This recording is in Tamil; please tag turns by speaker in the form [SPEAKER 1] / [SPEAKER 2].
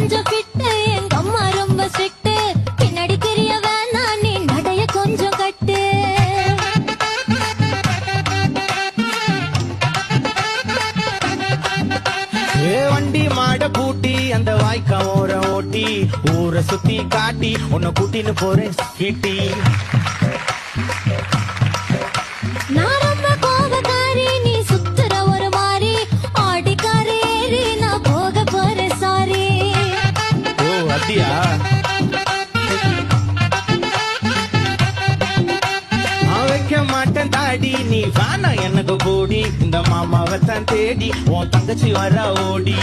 [SPEAKER 1] அம்மா ரொம்ப ஸ்ட்ரிக்ட் பின்னாடி தெரிய வேணாம் நீ நடைய வண்டி மாட பூட்டி அந்த வாய்க்கா ஓர ஓட்டி ஊரை சுத்தி காட்டி உன்னை கூட்டின்னு போறேன் கிட்டி. அப்படியா? வைக்க மாட்டேன் தாடி நீ வானா எனக்கு போடி இந்த மாமாவை தான் தேடி உன் தங்கச்சி வர ஓடி.